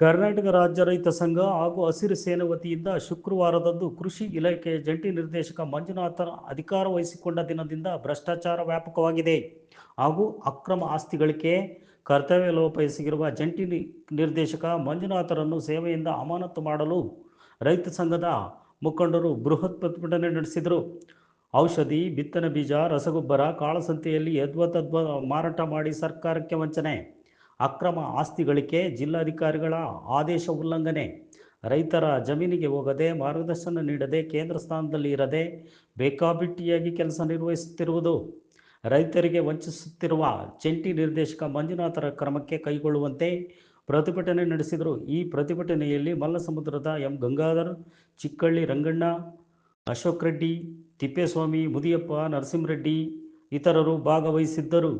ಕರ್ನಾಟಕ ರಾಜ್ಯ ರೈತ ಸಂಘ ಹಾಗೂ ಹಸಿರು ಸೇನೆ ವತಿಯಿಂದ ಶುಕ್ರವಾರದಂದು ಕೃಷಿ ಇಲಾಖೆಯ ಜಂಟಿ ನಿರ್ದೇಶಕ ಮಂಜುನಾಥನ್ ಅಧಿಕಾರ ವಹಿಸಿಕೊಂಡ ದಿನದಿಂದ ಭ್ರಷ್ಟಾಚಾರ ವ್ಯಾಪಕವಾಗಿದೆ ಹಾಗೂ ಅಕ್ರಮ ಆಸ್ತಿಗಳಿಕೆ, ಕರ್ತವ್ಯ ಲೋಪ ಎಸಗಿರುವ ಜಂಟಿ ನಿರ್ದೇಶಕ ಮಂಜುನಾಥರನ್ನು ಸೇವೆಯಿಂದ ಅಮಾನತು ಮಾಡಲು ರೈತ ಸಂಘದ ಮುಖಂಡರು ಬೃಹತ್ ಪ್ರತಿಭಟನೆ ನಡೆಸಿದರು. ಔಷಧಿ, ಬಿತ್ತನೆ ಬೀಜ, ರಸಗೊಬ್ಬರ, ಕಾಳಸಂತೆಯಲ್ಲಿ ಯದ್ವತದ್ವ ಮಾರಾಟ ಮಾಡಿ ಸರ್ಕಾರಕ್ಕೆ ವಂಚನೆ. ಅಕ್ರಮ ಆಸ್ತಿ ಗಳಿಕೆ ಜಿಲ್ಲಾಧಿಕಾರಿಗಳ ಆದೇಶ ಉಲ್ಲಂಘನೆ. ರೈತರ ಜಮೀನಿಗೆ ಹೋಗದೆ ಮಾರ್ಗದರ್ಶನ ನೀಡದೆ ಕೇಂದ್ರ ಸ್ಥಾನದಲ್ಲಿ ಇರದೆ ಬೇಕಾಬಿಟ್ಟಿಯಾಗಿ ಕೆಲಸ ನಿರ್ವಹಿಸುತ್ತಿರುವುದು. ರೈತರಿಗೆ ವಂಚಿಸುತ್ತಿರುವ ಜಂಟಿ ನಿರ್ದೇಶಕ ಮಂಜುನಾಥರ ಕ್ರಮಕ್ಕೆ ಕೈಗೊಳ್ಳುವಂತೆ ಪ್ರತಿಭಟನೆ ನಡೆಸಿದರು. ಈ ಪ್ರತಿಭಟನೆಯಲ್ಲಿ ಮಲ್ಲಸಮುದ್ರದ ಎಂ. ಗಂಗಾಧರ್, ಚಿಕ್ಕಳ್ಳಿ ರಂಗಣ್ಣ, ಅಶೋಕ್ ರೆಡ್ಡಿ, ತಿಪ್ಪೇಸ್ವಾಮಿ, ಮುದಿಯಪ್ಪ, ನರಸಿಂಹರೆಡ್ಡಿ ಇತರರು ಭಾಗವಹಿಸಿದ್ದರು.